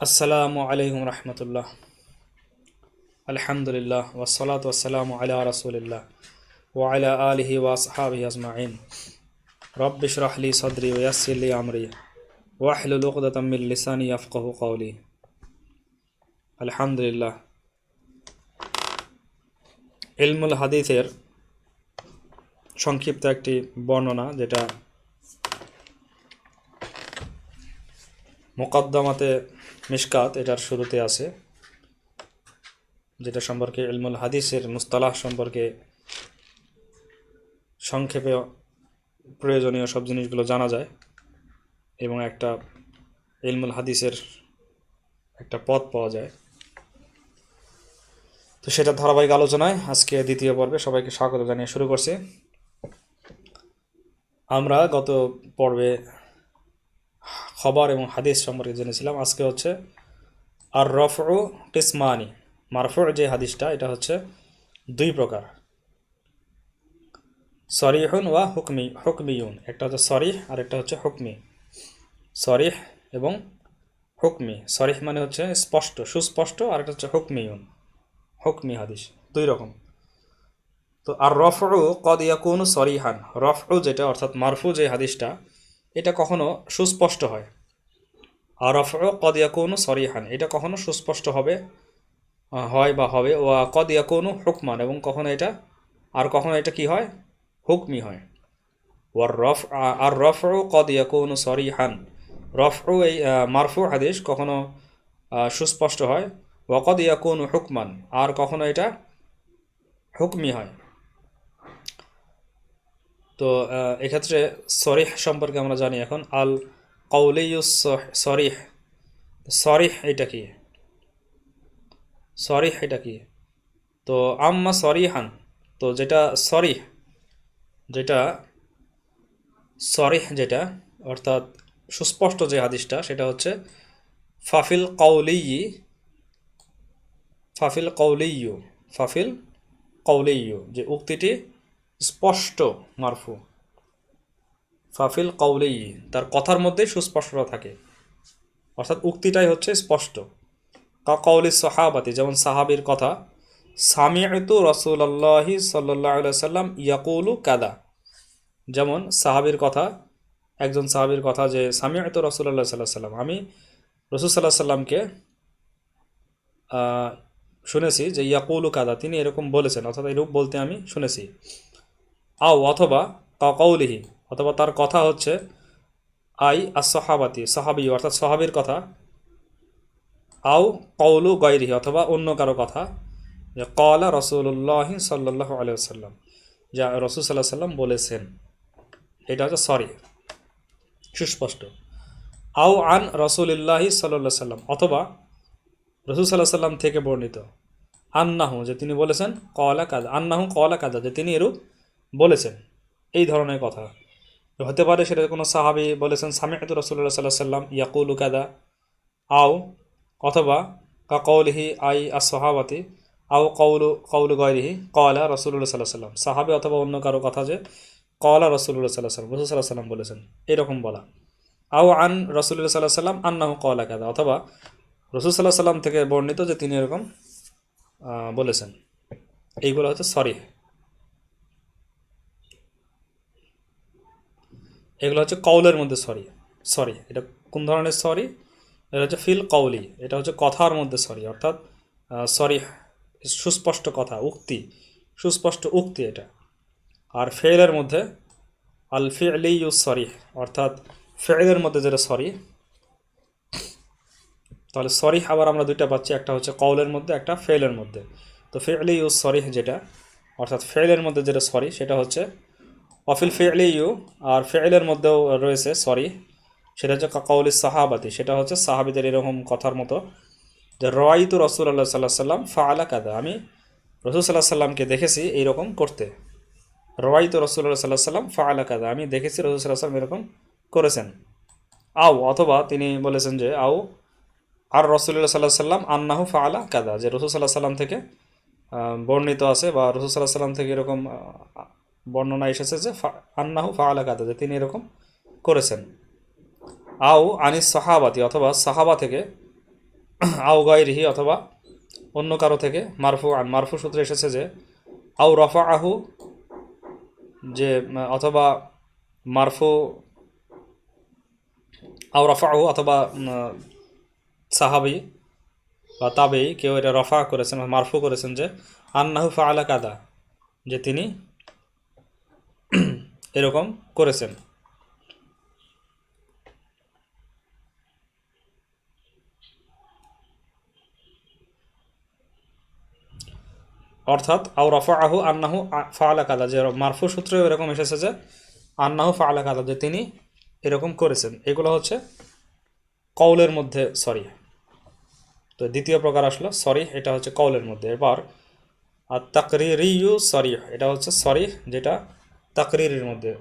আসসালামু আলাইকুম রহমতুল্লাহ আলহামদুলিল্লাহ ওসলাত ওসালাম আলা রসুলিল্লাহ ওয়ালা আলহি ওয়াসহাবি আজমাইন রব্বিশ রাহলি সদরি ওয়াসিলি আমরি ওয়াহলুল উকদাতামিল লিসানি আফকাহু কওলি আলহামদুলিল্লাহ ইলমুল হাদিসের সংক্ষিপ্ত একটি বর্ণনা যেটা মোকদ্দমাতে মিশকাত, এটার শুরুতে আছে, যেটা সম্পর্কে ইলমুল হাদিসের মুস্তালাহ সম্পর্কে সংক্ষেপে প্রয়োজনীয় সব জিনিসগুলো জানা যায়, এবং একটা ইলমুল হাদিসের একটা পথ পাওয়া যায়। তো সেটা ধারাবাহিক আলোচনায় আজকে দ্বিতীয় পর্বে সবাইকে স্বাগত জানিয়ে শুরু করছি। আমরা গত পর্বে খবর এবং হাদিস সম্পর্কে জেনেছিলাম। আজকে হচ্ছে আর রফু কিসমানি মারফু যে হাদিসটা, এটা হচ্ছে দুই প্রকার। সরিহুন ওয়া হুকমি হুকমিউন একটা হচ্ছে সরিহ আর একটা হচ্ছে হুকমি। সরিহ এবং হুকমি। সরিহ মানে হচ্ছে স্পষ্ট, সুস্পষ্ট আর একটা হচ্ছে হুকমিউন হুকমি হাদিস, দুই রকম। তো আর রফু কদ ইয়াকুন সরিহান। রফু যেটা, অর্থাৎ মারফু যে হাদিসটা এটা কখনো সুস্পষ্ট হয়। আর কদ ইয়াকুন সরিহান, এটা কখনো সুস্পষ্ট হবে হয় বা হবে। ও কদ ইয়াকুন হুকমান, এবং কখনো এটা, আর কখনো এটা কি হয়? হুকমি হয়। ওয়ার রফ আর রফু কদ ইয়াকুন সরিহান রফু এই মারফু হাদিস কখনো সুস্পষ্ট হয়। ওয়াকদ ইয়াকুন হুকমান, আর কখনো এটা হুকমি হয়। তো এক্ষেত্রে সরিহ সম্পর্কে আমরা জানি এখন, আল কৌলিউস সরিহ সরিহ এটা কি? সরিহ এটা কি? তো, আম্মা সরিহান, তো যেটা সরিহ যেটা সরিহ যেটা, অর্থাৎ সুস্পষ্ট যে হাদিসটা, সেটা হচ্ছে ফাফিল কৌলিয়ি ফাফিল কৌলিয়ু ফাফিল কৌলিয়ু যে উক্তিটি স্পষ্ট, মারফু। ফাফিল কৌলেই তার কথার মধ্যে সুস্পষ্টতা থাকে। অর্থাৎ উক্তিটাই হচ্ছে স্পষ্ট। কা কৌলি সাহাবাতি, যেমন সাহাবির কথা সামিয়তু রসুল্লাহি সাল্লাহ সাল্লাম ইয়াকুলু কাদা যেমন সাহাবির কথা, একজন সাহাবির কথা যে সামিয়তু রসুল্লাহ সাল্লাহ সাল্লাম আমি রসুল সাল্লাহ সাল্লামকে শুনেছি যে, ইয়াকুলু কাদা তিনি এরকম বলেছেন, অর্থাৎ এরূপ বলতে আমি শুনেছি। আও অথবা কৌলিহি অথবা তার কথা হচ্ছে, আই আসহাবাতি সাহাবি, অর্থাৎ সাহাবির কথা। আও কৌলু গৈরিহি অথবা অন্য কারও কথা, যে কলা রসুল্লাহ সাল্লাহ আলিয়াল্লাম যা রসুল সাল্লাহ সাল্লাম বলেছেন। এটা হচ্ছে সরি, সুস্পষ্ট। আও আন রসুলিল্লাহি সাল্লাহ সাল্লাম অথবা রসুল সাল্লাহ সাল্লাম থেকে বর্ণিত। আন্নাহু, যে তিনি বলেছেন কলা কাজা আন্নাহু কলা কাজা যে তিনি এরূপ বলেছেন। এই ধরনের কথা। হতে পারে সেটা কোনো সাহাবি বলেছেন, সামিআত রসুল্লাহ সাল্লাহ সাল্লাম ইয়াকুলু কাদা আও, অথবা, কা কৌলিহি আই আসহাবাতি আও কৌলু কৌলু গয়রিহি কলা রসুল্লাহ সাল্লাহ সাল্লাম সাহাবি অথবা অন্য কারও কথা যে কলা রসুল্লাহ সাল্লাহ সাল্লাম রসুল সাল্লাহ সাল্লাম বলেছেন। এরকম বলা। আও, আন রসুল্লাহ সাল্লাহ সাল্লাম আন্নাহু কলা কাদা অথবা, রসুল সাল্লাহ সাল্লাম থেকে বর্ণিত যে তিনি এরকম বলেছেন। এইগুলো হচ্ছে সরি এগুলো হচ্ছে কৌলের মধ্যে সরি সরি, এটা কোন ধরনের সরি? এটা হচ্ছে ফিল কৌলি এটা হচ্ছে কথার মধ্যে সরি, অর্থাৎ সরি, সুস্পষ্ট কথা, উক্তি, সুস্পষ্ট উক্তি এটা। আর ফেলের মধ্যে আল ফিলি ইউজ সরি, অর্থাৎ ফেলের মধ্যে যেটা সরি, তাহলে সরি আবার আমরা দুইটা পাচ্ছি, একটা হচ্ছে কৌলের মধ্যে, একটা ফেলের মধ্যে। তো ফেলি ইউজ সরি যেটা, অর্থাৎ ফেলের মধ্যে যেটা সরি, সেটা হচ্ছে অফিল ফেলে ইউ আর ফেলের মধ্যেও রয়েছে সরি সেটা হচ্ছে কাকাউলি সাহাবাতি, সেটা হচ্ছে সাহাবিদের এরকম কথার মতো যে রয়তু রসুল আল্লাহ সাল্লাহ সাল্লাম ফাআলা কাদা আমি রসুল সাল্লাহ সাল্লামকে দেখেছি এইরকম করতে। রয়তু রসুল্লাহ সাল্লাহ সাল্লাম ফাআলা কাদা আমি দেখেছি রসুল সাল্লাহ সাল্লাম এরকম করেছেন। আও অথবা তিনি বলেছেন যে, আও আর রসুল্লাহ সাল্লাহ সাল্লাম আন্নাহু ফাআলা কাদা যে রসুল সাল্লাহ সাল্লাম থেকে বর্ণিত আছে বা রসুল সাল্লাহ সাল্লাম থেকে এরকম বর্ণনা এসেছে যে আন্নাহু ফাআলা কাদা যে তিনি এরকম করেছেন। আও আনিস সাহাবাতি, অথবা সাহাবা থেকে, আও গায়রিহি, অথবা অন্য কারও থেকে, মারফু আন, মারফু সূত্রে এসেছে যে, আও রফা আহু যে, অথবা মারফু, আও রফা আহু অথবা সাহাবি বা তাবেই, কেউ এটা রফা করেছেন মারফু করেছেন যে, আন্নাহু ফাআলা কাদা যে তিনি এরকম করেছেন। অর্থাৎ, আও রফা আহু আন্নাহু ফাআলা কাদা যে মারফু সূত্রে এরকম এসেছে যে, আন্নাহু ফাআলা কাদা যে তিনি এরকম করেছেন। এগুলো হচ্ছে কৌলের মধ্যে সরি। তো দ্বিতীয় প্রকার আসলো সরি, এটা হচ্ছে কৌলের মধ্যে। এবার আর তাকরিরিউ সরি, এটা হচ্ছে সরি, যেটা তাকরিরের মধ্যে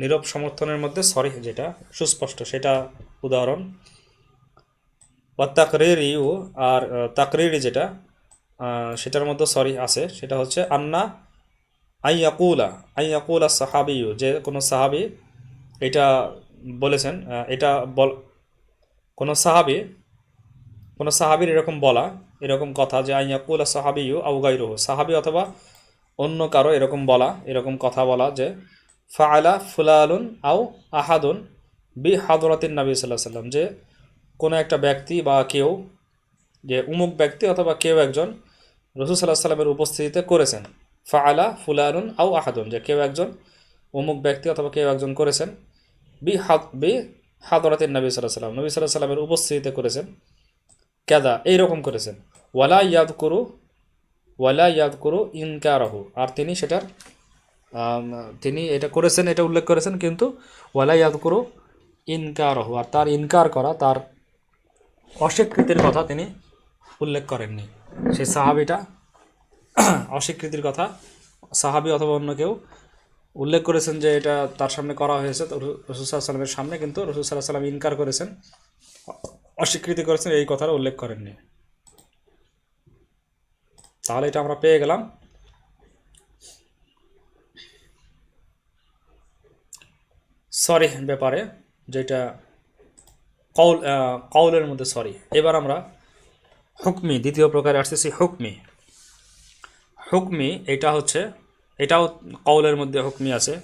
নীরব সমর্থনের মধ্যে, সরি, যেটা সুস্পষ্ট, সেটা উদাহরণ। বা তাকরিরিউ আর তাকরিরি যেটা সেটার মধ্যে সরি আছে, সেটা হচ্ছে আন্না আইয়াকুলা আইয়াকুলা সাহাবিউ যে কোনো সাহাবি এটা বলেছেন এটা বল, কোনো সাহাবি, কোনো সাহাবির এরকম বলা, এরকম কথা যে আইয়াকুলা সাহাবিউ আউ গাইরুহু সাহাবি অথবা অন্য কারও এরকম বলা, এরকম কথা বলা যে, ফাআলা ফুলালুন আও আহাদুন বি হাদরাতিন নবী সাল্লাহ সাল্লাম যে কোনো একটা ব্যক্তি বা কেউ, যে উমুক ব্যক্তি অথবা কেউ একজন রসুল সাল্লাহ সাল্লামের উপস্থিতিতে করেছেন। ফাআলা ফুলানুন আও আহাদুন। যে কেউ একজন উমুক ব্যক্তি অথবা কেউ একজন করেছেন বি হাদ, বি হাদরাতিন নবী সাল্লাহ সাল্লাম নবী সাল্লাহ সাল্লামের উপস্থিতিতে করেছেন। কেদা এইরকম করেছেন। ওয়ালা ইয়াদ করু ওয়ালা ইয়াদ করু ইনকারাহু। আর তিনি সেটার তিনি এটা করেছেন, এটা উল্লেখ করেছেন, কিন্তু ওয়ালা ইয়াদ করু ইনকারাহু। আর তার ইনকার করা, তার অস্বীকৃতির কথা তিনি উল্লেখ করেননি। সেই সাহাবিটা অস্বীকৃতির কথা সাহাবি অথবা অন্য কেউ উল্লেখ করেছেন যে এটা তার সামনে করা হয়েছে, তো রসুল সাল্লাহ সাল্লামের সামনে, কিন্তু রসুল সাল্লাহ সাল্লাম ইনকার করেছেন, অস্বীকৃতি করেছেন, এই কথাটা উল্লেখ করেননি। তাহলে এটা আমরা পেয়ে গেলাম। সরি ব্যাপারে, যেটা কৌল কৌলের মধ্যে সরি এবার আমরা হুকমি, দ্বিতীয় প্রকারে আসতেছি হুকমি। হুকমি, এটা হচ্ছে, এটাও কৌলের মধ্যে হুকমি আছে।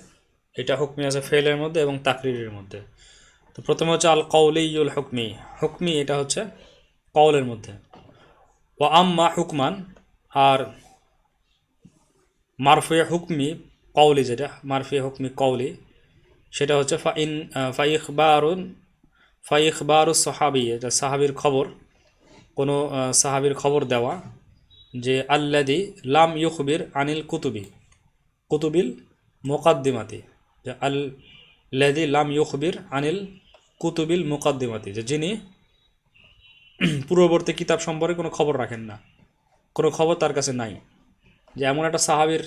এটা হুকমি আছে ফেলের মধ্যে এবং তাকরিরের মধ্যে। তো প্রথমে হচ্ছে আল কৌলিউল হুকমি। হুকমি এটা হচ্ছে কৌলের মধ্যে। ও আম্মা হুকমান আর মারফিয়া হুকমি কৌলি যেটা মারফিয়া হুকমি কৌলি সেটা হচ্ছে ফাইন ফাইখবারুন ফাইখবারু সাহাবি, এটা সাহাবির খবর, কোনো সাহাবির খবর দেওয়া, যে আল্লাদি লাম ইউখবির আনিল কুতুবি, কুতুবিল মোকাদ্দিমাতি, যে আল্লাদি লাম ইউখবির আনিল কুতুবিল মোকাদ্দিমাতি, যে যিনি পূর্ববর্তী কিতাব সম্পর্কে কোনো খবর রাখেন না। কোনো খবর তার কাছে নাই। যে এমন একটা সাহাবির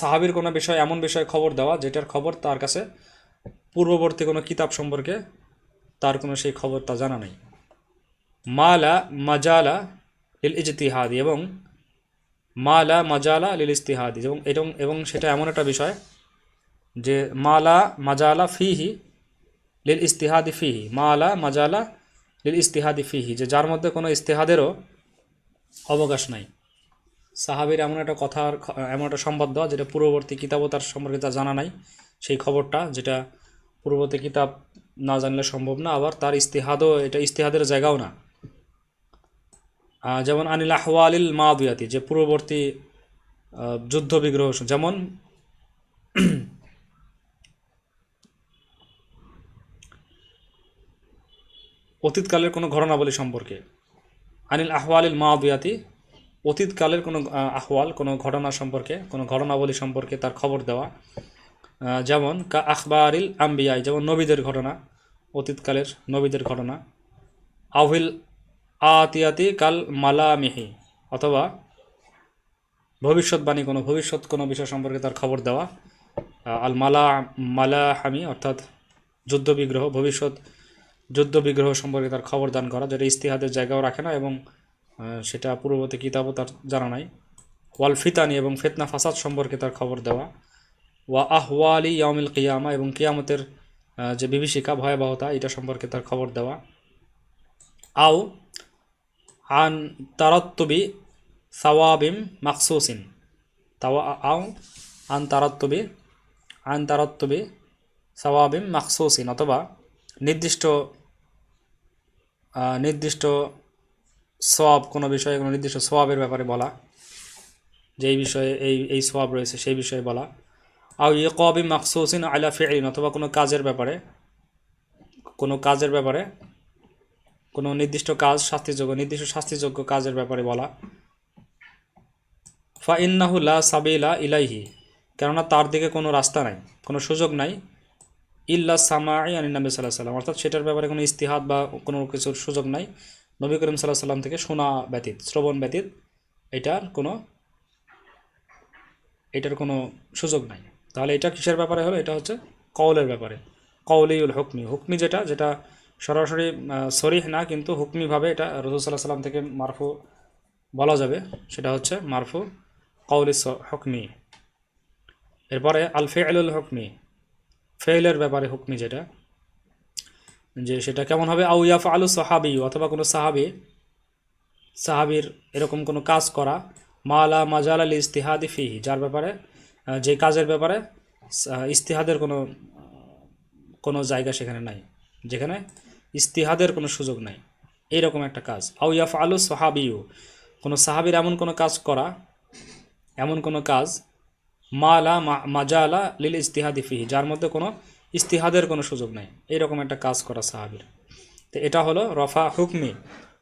সাহাবির কোনো বিষয়, এমন বিষয়ে খবর দেওয়া, যেটার খবর তার কাছে পূর্ববর্তী কোনো কিতাব সম্পর্কে তার কোনো সেই খবর তা জানা নেই। মালা মাজালা লিল ইজতিহাদি এবং মালা মাজালা লিল ইস্তিহাদি এবং এবং এবং সেটা এমন একটা বিষয় যে মালা মাজালা ফিহি লিল ইস্তিহাদি ফিহি, মালা মাজালা লিল ইস্তিহাদি ফিহি, যে যার মধ্যে কোনো ইস্তেহাদেরও অবকাশ নাই। সাহাবির এমন একটা কথার এমন একটা সংবাদ দেওয়া যেটা পূর্ববর্তী কিতাবও তার সম্পর্কে তার জানা নাই, সেই খবরটা যেটা পূর্ববর্তী কিতাব না জানলে সম্ভব না, আবার তার ইস্তিহাদও এটা ইস্তিহাদের জায়গাও না। যেমন আনিল আহওয়ালিল মাদিয়াতি, যে পূর্ববর্তী যুদ্ধ বিগ্রহ যেমন অতীতকালের কোনো ঘটনাবলী সম্পর্কে আনিল আহওয়ালিল মাদিয়াতি, অতীতকালের কোনো আহওয়াল, কোনো ঘটনা সম্পর্কে, কোনো ঘটনাবলী সম্পর্কে তার খবর দেওয়া। যেমন, কা আখবারিল আম্বিয়াই, যেমন নবীদের ঘটনা, অতীতকালের নবীদের ঘটনা। আউহিল আতিয়াতি কাল মালামিহি, অথবা ভবিষ্যৎবাণী, কোনো ভবিষ্যৎ, কোনো বিষয় সম্পর্কে তার খবর দেওয়া। আল মালা, মালাহামি, অর্থাৎ যুদ্ধ বিগ্রহ ভবিষ্যৎ যুদ্ধ বিগ্রহ সম্পর্কে তার খবর দান করা, যেটা ইস্তিহাদের জায়গাও রাখে না এবং সেটা পূর্ববর্তী কিতাবও তার জানা নাই। ওয়াল ফিতানি এবং ফেতনা ফাসাদ সম্পর্কে তার খবর দেওয়া। ওয়া আহওয়ালি ইয়ামিল কিয়ামা এবং কিয়ামতের যে বিভীষিকা, ভয়াবহতা, এটা সম্পর্কে তার খবর দেওয়া। আও আন তারাত্তুবি সাওয়াবিম মাকসুসিন তাওয়া আও আন তারাত্তুবি আন তারাত্তুবি সাওয়াবিম মাকসুসিন অথবা নির্দিষ্ট নির্দিষ্ট সব কোনো বিষয়ে কোনো নির্দিষ্ট সোয়াবের ব্যাপারে বলা, যেই বিষয়ে এই এই সোয়াব রয়েছে সেই বিষয়ে বলা। আও ইয়ে কবি মাকসুসিন আলা ফিলিন অথবা কোনো কাজের ব্যাপারে, কোনো কাজের ব্যাপারে, কোনো নির্দিষ্ট কাজ শাস্তিযোগ্য, নির্দিষ্ট শাস্তিযোগ্য কাজের ব্যাপারে বলা। ফা ইন্নাহু লা সাবিলা ইলাইহি, কেননা তার দিকে কোনো রাস্তা নাই, কোনো সুযোগ নাই। ইল্লা সামাই আনি নবী সাল্লাহ সাল্লাম। অর্থাৎ সেটার ব্যাপারে কোনো ইস্তিহাদ বা কোনো কিছুর সুযোগ নাই। নবী করিম সাল্লাহ সাল্লাম থেকে শোনা ব্যতীত, শ্রবণ ব্যতীত এটার কোনো এটার কোনো সুযোগ নাই। তাহলে এটা কিসের ব্যাপারে হলো? এটা হচ্ছে কওলের ব্যাপারে। কওলিউল হুকমি। হুকমি যেটা যেটা সরাসরি সরিহ না, কিন্তু হুকমিভাবে এটা রসুল সাল্লাহ সাল্লাম থেকে মারফু বলা যাবে। সেটা হচ্ছে মারফু কৌলি হুকমি। এরপরে আলফে ফেলুল হুকমি। ফেইলের ব্যাপারে হুকমি যেটা, যে সেটা কেমন হবে? আউ ইয়াফ আলু সাহাবি, অথবা কোনো সাহাবি, সাহাবির এরকম কোনো কাজ করা মালা মাজাল আল ইস্তিহাদি ফিহি, যার ব্যাপারে যে কাজের ব্যাপারে ইস্তিহাদের কোনো কোনো জায়গা সেখানে নাই, যেখানে ইস্তিহাদের কোনো সুযোগ নাই, এইরকম একটা কাজ। আউ ইয়াফ আলু সাহাবিউ, কোনো সাহাবির এমন কোনো কাজ করা, এমন কোনো কাজ মালা মাজালা লিল ইস্তিহাদি ফিহি, যার মধ্যে কোনো ইস্তিহাদের কোনো সুযোগ নাই। এইরকম একটা কাজ করা সাহাবির। তো এটা হলো রফা হুকমি,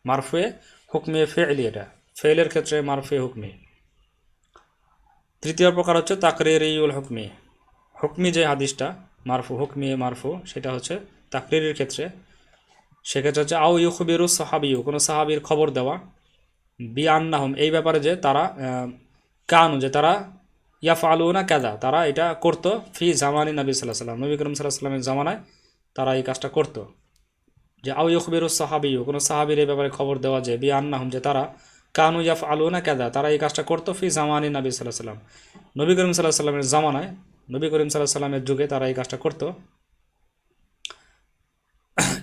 মারফুয়ে হুকমিয়ে ফেলি এটা। ফেলের ক্ষেত্রে মারফুয়ে হুকমি। তৃতীয় প্রকার হচ্ছে তাকরির ইউল হুকমি। হুকমি যে হাদিসটা, মারফু, হুকমি মারফু, সেটা হচ্ছে তাকরিরের ক্ষেত্রে। সেক্ষেত্রে হচ্ছে আউ ইউখবিরু সাহাবিউ, কোনো সাহাবির খবর দেওয়া। বি আন্নাহম এই ব্যাপারে যে তারা কানু, যে তারা ইয়াফ আলুনা কাদা তারা এটা করতো ফি জামানি নবী সাল্লাহ সাল্লাম নবী করিম সাল্লাহ সাল্লামের জামানায় তারা এই কাজটা করতো। যে আউ ইউখবিরু সাহাবিউ কোনো সাহাবির এই ব্যাপারে খবর দেওয়া যে, বি আন্নাহম, যে তারা কানু ইয়াফ আলুনা কাদা তারা এই কাজটা করতো ফি জামানি নবী সাল্লাহ সাল্লাম নবী করিম সাল্লাহ সাল্লামের জামানায়, নবী করিম সাল্লাহ সাল্লামের যুগে তারা এই কাজটা করতো।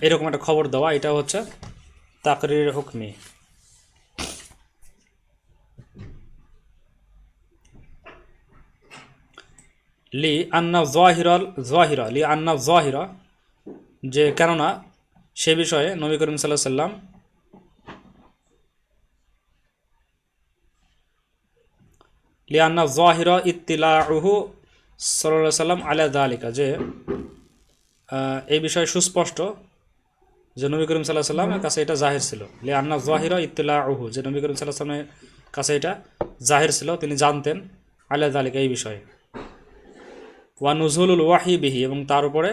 এরকম একটা খবর দেওয়া, এটা হচ্ছে তাকরির হুকমি। লি আন্না জাহিরাল, জাহিরা, লি আন্না জাহিরা, যে কেননা সে বিষয়ে নবী করিম সাল্লাহ সাল্লাম লি আন্না জাহিরা ইত্তিলাহু সাল্লাহ সাল্লাম আলা দালিকা যে এই বিষয়ে সুস্পষ্ট যে নবী করিম সাল্লাহ সাল্লামের কাছে এটা জাহির ছিল। লি আন্না জাহিরা ইত্তিলাহু যে নবী করিম সাল্লাহ সাল্লামের কাছে এটা জাহির ছিল, তিনি জানতেন আলা দালিকা এই বিষয়ে। ওয়া নজরুল ওয়াহি বিহি, এবং তার উপরে,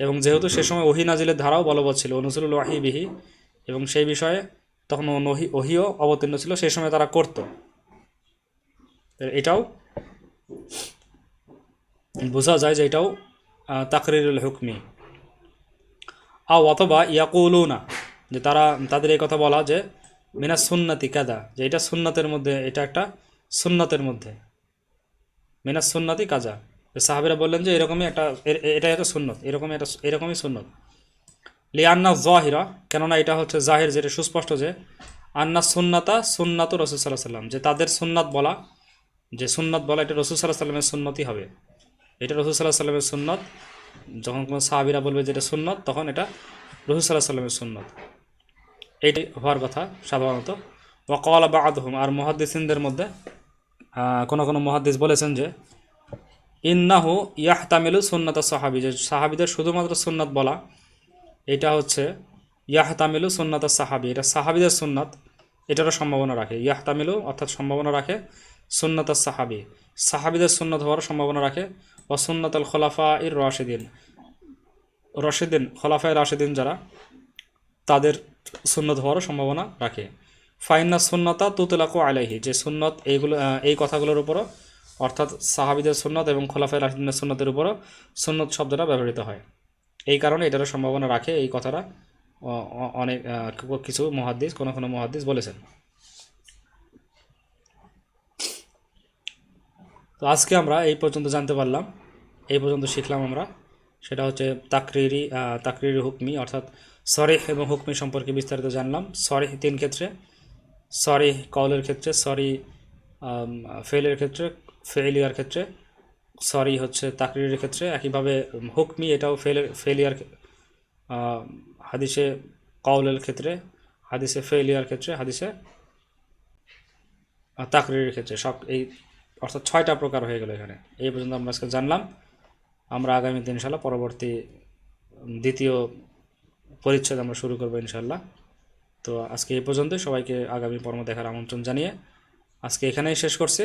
এবং যেহেতু সে সময় ওহি নাজিলের ধারাও বলবৎ ছিল নজরুল ওয়াহি বিহি, এবং সেই বিষয়ে তখন ওহি, ওহিও অবতীর্ণ ছিল, সেই সময় তারা করত। এটাও বোঝা যায় যে এটাও তাকরিরুল হুকমি। আও অথবা ইয়াকুলুনা, যে তারা, তাদের এই কথা বলা যে মিনা সুন্নাতি কাদা যে এটা সুন্নাতের মধ্যে, এটা একটা সুন্নাতের মধ্যে। মিনা সুন্নাতি কাজা সাহাবিরা বললেন যে এরকমই একটা, এ- এ- এটা একটা সুন্নত, এরকমই একটা, এরকমই সুন্নত। লি আন্না জাহিরা, কেননা এটা হচ্ছে জাহির যেটা সুস্পষ্ট যে, আন্না সুন্নাতা সুন্নাতু রসুল সাল্লাহ সাল্লাম যে তাদের সুন্নাত বলা, যে সুন্নাত বলা এটা রসুল সাল্লাহ সাল্লামের সুন্নতই হবে। এটা রসুল সাল্লাহ সাল্লামের সুন্নত, যখন কোনো সাহাবিরা বলবে যে এটা সুন্নত, তখন এটা রসুল সাল্লাহ সাল্লামের সুন্নত। এইটাই হওয়ার কথা সাধারণত। ওয়াকাল বা আদহম আর মহাদ্দিসিনদের মধ্যে কোনো কোনো মহাদ্দিস বলেছেন যে ইন্নাহু ইয়াহতামিলু সুন্নাত সাহাবি। যে সাহাবিদের শুধুমাত্র সুন্নাত বলা, এটা হচ্ছে ইয়াহ ইয়াহতামিলু সুন্নাত সাহাবি। এটা সাহাবিদের সুন্নাত, এটারও সম্ভাবনা রাখে। ইয়াহ ইয়াহতামিলু অর্থাৎ সম্ভাবনা রাখে সুন্নাত সাহাবি। সাহাবিদের সুন্নত হওয়ার সম্ভাবনা রাখে। ও সুন্নাত আল খোলাফা ইর রশেদিন। রশেদিন, খোলাফায় রাশেদিন যারা, তাদের সুন্নত হওয়ারও সম্ভাবনা রাখে। ফাইন্না সুন্নতা তুতলাকু আলাইহি। যে সুন্নত, এইগুলো এই কথাগুলোর উপরও অর্থাৎ সাহাবিদের সুন্নত এবং খোলাফায় রাশিদিনের সুন্নতের উপরও সুন্নত শব্দটা ব্যবহৃত হয়। এই কারণে এটারও সম্ভাবনা রাখে এই কথাটা অনেক কিছু মহাদ্দিস, কোনো কোনো মহাদ্দিস বলেছেন। তো আজকে আমরা এই পর্যন্ত জানতে পারলাম, এই পর্যন্ত শিখলাম আমরা। সেটা হচ্ছে তাকরিরি তাকরিরি হুকমি, অর্থাৎ সরিহ এবং হুকমি সম্পর্কে বিস্তারিত জানলাম। সরিহ তিন ক্ষেত্রে, সরিহ কলের ক্ষেত্রে সরি ফেলের ক্ষেত্রে ফেলিয়ার ক্ষেত্রে সরি হচ্ছে তাকরিরের ক্ষেত্রে, একইভাবে হুকমি এটাও ফেলের ফেলিয়ার হাদিসে কওলের ক্ষেত্রে, হাদিসে ফেলিয়ার ক্ষেত্রে, হাদিসে তাকরিরের ক্ষেত্রে, সব এই, অর্থাৎ ছয়টা প্রকার হয়ে গেল এখানে। এই পর্যন্ত আমরা আজকে জানলাম। আমরা আগামী দিন ইনশাল্লাহ পরবর্তী দ্বিতীয় পরিচ্ছেদ আমরা শুরু করব ইনশাল্লাহ তো আজকে এই পর্যন্তই। সবাইকে আগামী পর্ব দেখার আমন্ত্রণ জানিয়ে আজকে এখানেই শেষ করছি।